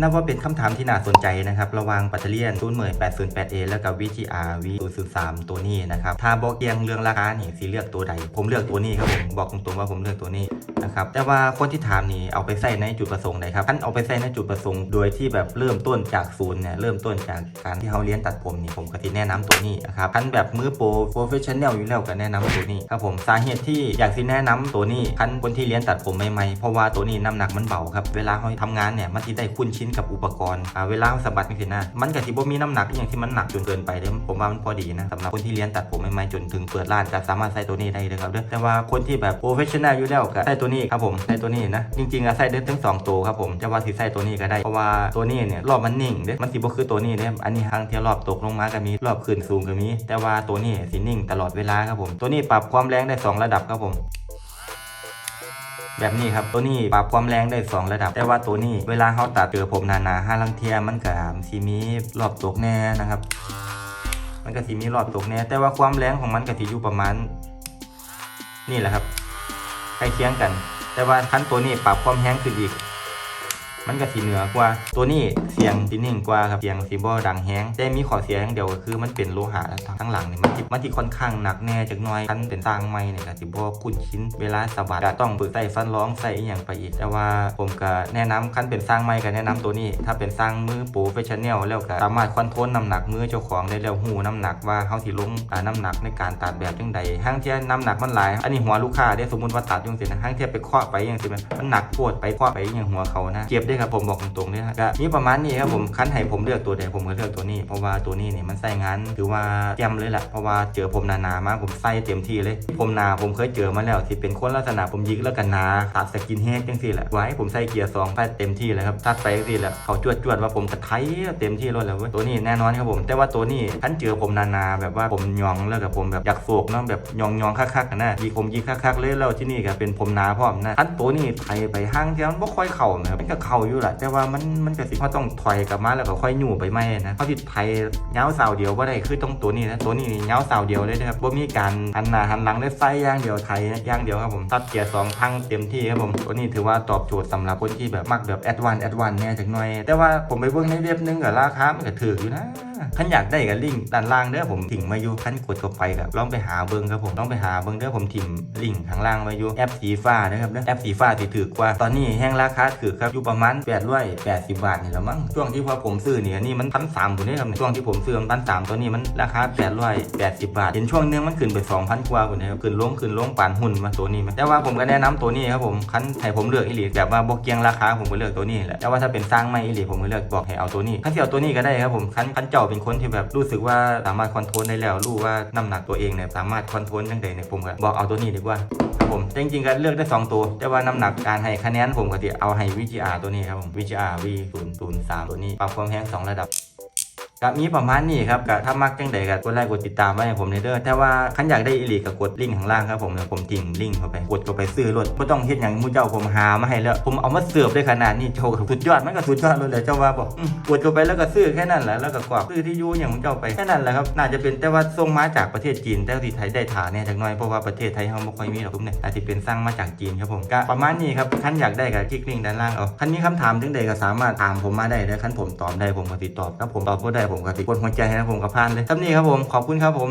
นับว่าเป็นคำถามที่น่าสนใจนะครับ ระว่างปัตเตอร์เลียน0 8 0 8 a แล้วก็ VGR V 0 3 ตัวนี้นะครับ ถ้าบอกเกียงเรื่องราคานี่สิเลือกตัวใด ผมเลือกตัวนี้ครับผม บอกตรงๆว่าผมเลือกตัวนี้นะครับ แต่ว่าคนที่ถามนี่เอาไปใส่ในจุดประสงค์ใดครับท่านเอาไปใส่ในจุดประสงค์โดยที่แบบเริ่มต้นจากศูนย์เนี่ยเริ่มต้นจากการที่เขาเรียนตัดผมนี่ผมก็ที่แนะนำตัวนี้นะครับท่านแบบมือโปรโปรเฟชชั่นแนลอยู่แล้วก็แนะนำตัวนี้ครับผมสาเหตุที่อยากสิแนะนำตัวนี้ท่านคนที่เรียนตัดผมใหม่ๆเพราะว่าตัวนี้น้ำหนักมันเบาครับเวลาเขาทำงานเนี่ยมันที่ได้คุ้นชินกับอุปกรณ์อ่าเวลาสะบัดนี่สินะมันก็สิบ่มีน้ำหนักอย่างที่มันหนักจนเกินไปเด้อผมว่ามันพอดีนะสำหรับคนที่เรียนตัดผมใหม่ๆจนถึงเปิดร้านก็สามารถใส่ตัวนี้ได้เลยครับเด้อแต่ว่าคนที่แบบโปรเฟชชั่นแนลอยู่แล้วก็ใส่ตัวนี้ครับผมใส่ตัวนี้นะจริงๆอะใส่ได้ทั้งสองตัวครับผมจะว่าสิใส่ตัวนี้ก็ได้เพราะว่าตัวนี้เนี่ยรอบมันนิ่งเด้อมันสิบ่คือตัวนี้เด้ออันนี้ทางเที่ยวรอบตกลงมาก็มีรอบขึ้นสูงก็มีแต่ว่าตัวนี้สินิ่งตลอดเวลาครับผมตัวนี้ปรับความแรงได้สองระดับครับผม แบบนี้ครับตัวนี้ปรับความแรงได้ 2 ระดับ แต่ว่าตัวนี้เวลาเขาตัดเจอผมหนาๆห้าลังเทียมันก็สีมีรอบตกแน่นะครับ มันก็ซีมีรอบตกแน่แต่ว่าความแรงของมันก็สิอยู่ประมาณ นี่แหละครับใกล้เคียงกัน แต่ว่าขั้นตัวนี้ปรับความแห้งขึ้นอีก มันก็สีเหนือกว่า ตัวนี้เสียงสีนิ่งกว่าครับเสียงสีบอดังแห้งแต่มีข้อเสียอย่างเดียวก็คือมันเป็นโลหะทั้งหลังนี่มันที่มันที่ค่อนข้างหนักแน่จักน่อยคันเป็นสร้างไม้เนี่ยก็สิบ่คุ้นชิ้นเวลาสะบัดก็ต้องฝึกใส่ฟันร้องใส่อหย่างไปอีก แต่ว่าผมก็แนะนำคันเป็นสร้างไม้ก็แนะนำตัวนี้ ถ้าเป็นสร้างมือโปรเฟชชั่นแนลแล้วก็สามารถคอนโทรลน้ำหนักมือเจ้าของได้แล้วหูน้ำหนักว่าเฮาสิลงน้ำหนักในการตัดแบบจังใดห้างเทียน้ำหนักมันหลาย อันนี้หัวลูกค้าได้สมมติว่าตัดจังซี่นะห้างเทียไปเคาะไปจังซี่มันมันหนักโพดไปเคาะไปอย่างหัวเขานะเจ็บได้ครับผมบอกตรงๆเลยนะก็มีประมาณนี้ครับผมคันให้ผมเลือกตัวใดผมก็เลือกตัวนี้ เพราะว่าตัวนี้เนี่ยมันใส่งานถือว่าเต็มเลยแหละเพราะว่าเจอผมหนาๆมาผมใส่เต็มที่เลย ผมหนาผมเคยเจอมาแล้วที่เป็นคนลักษณะผมยิกแล้วกันหนาขาดสกินเฮดจังซี่แหละไว้ผมใส่เกียร์สองไปเต็มที่เลยครับทัดไปจังซี่แหละเขาจวดจวดๆว่าผมกระไทยเต็มที่เลยแล้วเว้ยตัวนี้แน่นอนครับผม แต่ว่าตัวนี้ท่านเจอผมหนาๆแบบว่าผมยองแล้วกับผมแบบอยากโศกเนาะแบบยองยองคักๆกันนะยิกผมยิกคักๆเลยแล้วที่นี่ก็เป็นผมหนาพร้อมนะท่านตัวนี้ไทไปห้างเที่ยวมันบ่ค่อยเข่านะครับมันก็เข่าอยู่ล่ะ แต่ว่ามันมันก็สิเขาต้องถอยกลับมาแล้วก็ค่อยหยู่ไปไม่นะเขาติดไทยเงาเสาเดียวว่าได้คือต้องตัวนี้นะตัวนี้เงาเสาเดียวเลยนะครับว่ามีการหันหน้าหันหลังได้ไฟอย่างเดียวไทยย่างเดียวครับผมตัดเกียร์สองพังเต็มที่ครับผมตัวนี้ถือว่าตอบโจทย์สำหรับคนที่แบบมักแบบแอดวานแอดวานเนี่ยจักหน่อย แต่ว่าผมไปเบิ่งในเว็บนึงกับราคามันก็ถืออยู่นะท่านอยากได้กับลิงด้านล่างเด้อผมถิ่งมาอยู่ท่านกดเข้าไปกับลองไปหาเบิ่งครับผมลองไปหาเบิ่งเด้อผมถิ่มลิงข้างล่างมาอยู่แอปสีฟ้านะครับเด้อแอปสีฟ้าที่ถือกว่าตอนนี้แห้งราคาถือครับอยู่ประมาณ880บบาทนี่แหละมั้งช่วงที่พอผมซื้อเนี่ยนี่มันพันสามผมนี่ครับช่วงที่ผมซื้อมันพันสามตัวนี้มันราคา880บบาทเห็นช่วงนึงมันขึ้นไป2,000กว่าคนนะครับขึ้นลงขึ้นลงปานหุ่นมาตัวนี้ไหมแต่ว่าผมก็แนะนำตัวนี้ครับผมคันให้ผมเลือกอีหลีแบบว่าบอกเกียงราคาผมก็เลือกตัวนี้แหละแต่ว่าถ้าเป็นสร้างไม่อีหลีผมก็เลือกบอกให้เอาตัวนี้คันที่เอาตัวนี้ก็ได้ครับผมคันคันเจ้าเป็นคนที่แบบรู้สึกว่าสามารถคอนโทรลได้แล้วรู้ว่าน้ำหนักตัวเองเนี่ยสามารถคอนโทรลจังใดเนี่ยผมก็บอกเอาตัวนี้ดีกว่าครับผมแต่จริงๆก็เลือกได้สองตัว แต่ว่าน้ำหนักการให้คะแนนผมก็จะเอาให้ VGR ตัวนี้ครับผม VGR V 0 0 3 ตัวนี้ปรับความแห้งสองระดับ ก็มีประมาณนี้ครับก็ถ้ามักจังใดก็กดไลค์กดติดตามไว้ให้ผมในเด้อแต่ว่าคันอยากได้อีหลีก็กดลิงก์ข้างล่างครับผมเดี๋ยวผมทิ้งลิงก์เข้าไปกดเข้าไปซื้อรถบ่ต้องเฮ็ดหยังมู่เจ้าผมหามาให้แล้วผมเอามาเสิร์ฟได้ขนาดนี้โชว์สุดยอดมันก็สุดยอดเลยแหละเจ้าว่าบอกกดเข้าไปแล้วก็ซื้อแค่นั้นแหละแล้วก็กรอกซื้อที่อยู่อย่างของเจ้าไปแค่นั้นแหละครับน่าจะเป็นแต่ว่าส่งมาจากประเทศจีนแต่ที่ไทยได้ฐานเนี่ยจักหน่อยเพราะว่าประเทศไทยเฮาบ่ค่อยมีหรอกทุกเนี่ยอาจจะเป็นสร้างมาจากจีนครับผมก็ประมาณนี้ครับคันอยากได้ก็คลิกลิงก์ด้านล่างเอาคันมีคำถามจังใดก็สามารถถามผมมาได้แล้วคันผมตอบได้ผมก็ติดตอบถ้าผมตอบบ่ได้ผมก็ติกดหัวใจให้นะผมกับพานเลยครับนี่ครับผมขอบคุณครับผม